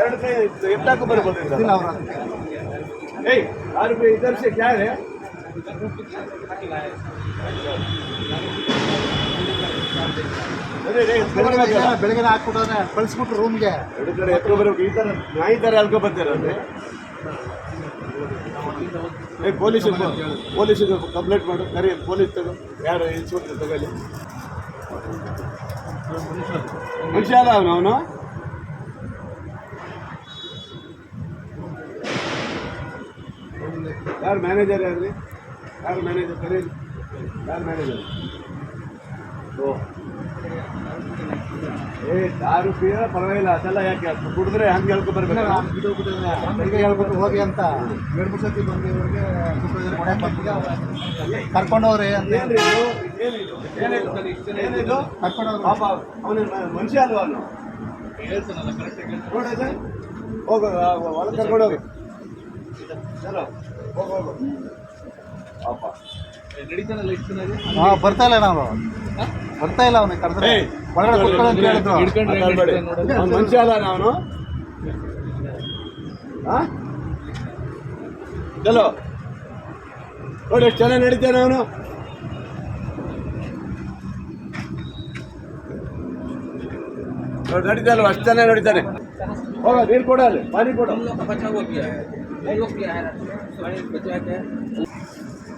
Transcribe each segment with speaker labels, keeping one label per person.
Speaker 1: ಎರಡು ಕೈ ಎತ್ತಾಕು ಬರ ಬಂದಿಲ್ಲ ಅವರ ಏಯ್ ಆರು ರೂಪಾಯಿ ಇದರ್ಸೆ ಯಾರೇ
Speaker 2: ಬೆಳಗ್ಗೆ ಹಾಕ್ಬಿಟ್ರೆ ಕಳಿಸ್ಬಿಟ್ರು ರೂಮ್ಗೆ.
Speaker 1: ಎರಡು ಕಡೆ ಎತ್ಕೊ ಬರ್ಬೇಕು. ಈ ತರ ನಾಯಿ ಥರ ಎಳ್ಕೊ ಬರ್ತೀರಲ್ರಿ ಏ ಪೊಲೀಸ್ ಪೊಲೀಸಿಗೆ ಕಂಪ್ಲೇಂಟ್ ಮಾಡು. ಕರಿ ಪೊಲೀಸ್ ತಗೋ. ಯಾರು ಇನ್ಸ್ಪೆಕ್ಟರ್ ತಗೊಳ್ಳಿ. ಮನುಷ್ಯ ಅಲ್ಲ ಅವನು ಅವನು ಯಾರು ಮ್ಯಾನೇಜರ್ ಯಾರ್ರಿ ಯಾರು ಮ್ಯಾನೇಜರ್ ಕರಿ ಯಾರು ಮ್ಯಾನೇಜರ್ ಓ ಏ ದಾರು ಪೀರ ಪರವಾಗಿಲ್ಲ ಅದೆಲ್ಲ ಯಾಕೆ? ಕುಡಿದ್ರೆ ಹಂಗೆ ಹೇಳ್ಕೊ ಬರ್ಬೇಕು.
Speaker 2: ಹೇಳ್ಬಿಟ್ಟು ಹೋಗಿ ಅಂತ. ಎರಡು ಮೂರು ಸತಿ ಬಂದು ಇವ್ರಿಗೆ ಸೂಪರ್ವೈಸರ್ ಕೊಡಕ್ಕೆ ಬಂದ್ಬಿಟ್ಟು ಕರ್ಕೊಂಡವ್ರೆ ಅಂತ.
Speaker 1: ಏನಿದು? ಏನಿದು? ಏನಿದು? ಏನಿದು?
Speaker 2: ಕರ್ಕೊಂಡವ್ರು
Speaker 1: ಪಾಪ ಅವನ ಮನುಷ್ಯ ಅಲ್ವಾ ಅವನು? ನೋಡಿದ್ರೆ ಹೋಗು ಆ, ಒಳಗೆ ಕರ್ಕೊಂಡು ಹೋಗಿ ಚಲೋ ಹೋಗು ಹೋಗು. ಪಾಪ.
Speaker 2: ಹಾ ಬರ್ತಾ ಇಲ್ಲ ನಾವು. ಬರ್ತಾ ಇಲ್ಲ ಅವನಿಗೆ ಕರೆದ್ರೆ. ಒಳಗಡೆ ಕೂತ್ಕೊಳ್ಳಿ ಅಂತ ಹೇಳಿದ್ರು.
Speaker 1: ಮನುಷ್ಯ ಅಲ್ಲ ನಾನು ಚಲೋ. ನೋಡಿ ಎಷ್ಟು ಚೆನ್ನಾಗಿ ನಡೀತಾನೆ ಅವನು. ನಡೀತಾನಲ್ವ ಅಷ್ಟು ಚೆನ್ನಾಗಿ ನಡೀತಾನೆ. ಹೋಗ ನೀರು ಕೊಡ ಅಲ್ಲಿ. ಪಾನಿ ಕೊಡ.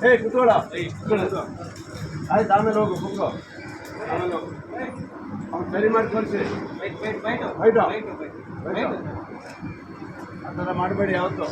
Speaker 1: ಏ ಕುತ್ಕೊಳ ಆಯ್ತು ಆಮೇಲೆ ಹೋಗು ಕುತ್ಕೋ. ಅವ್ನು ಸರಿ ಮಾಡಿ ಕಳಿಸಿ ಆ ಥರ ಮಾಡಬೇಡಿ ಯಾವತ್ತು.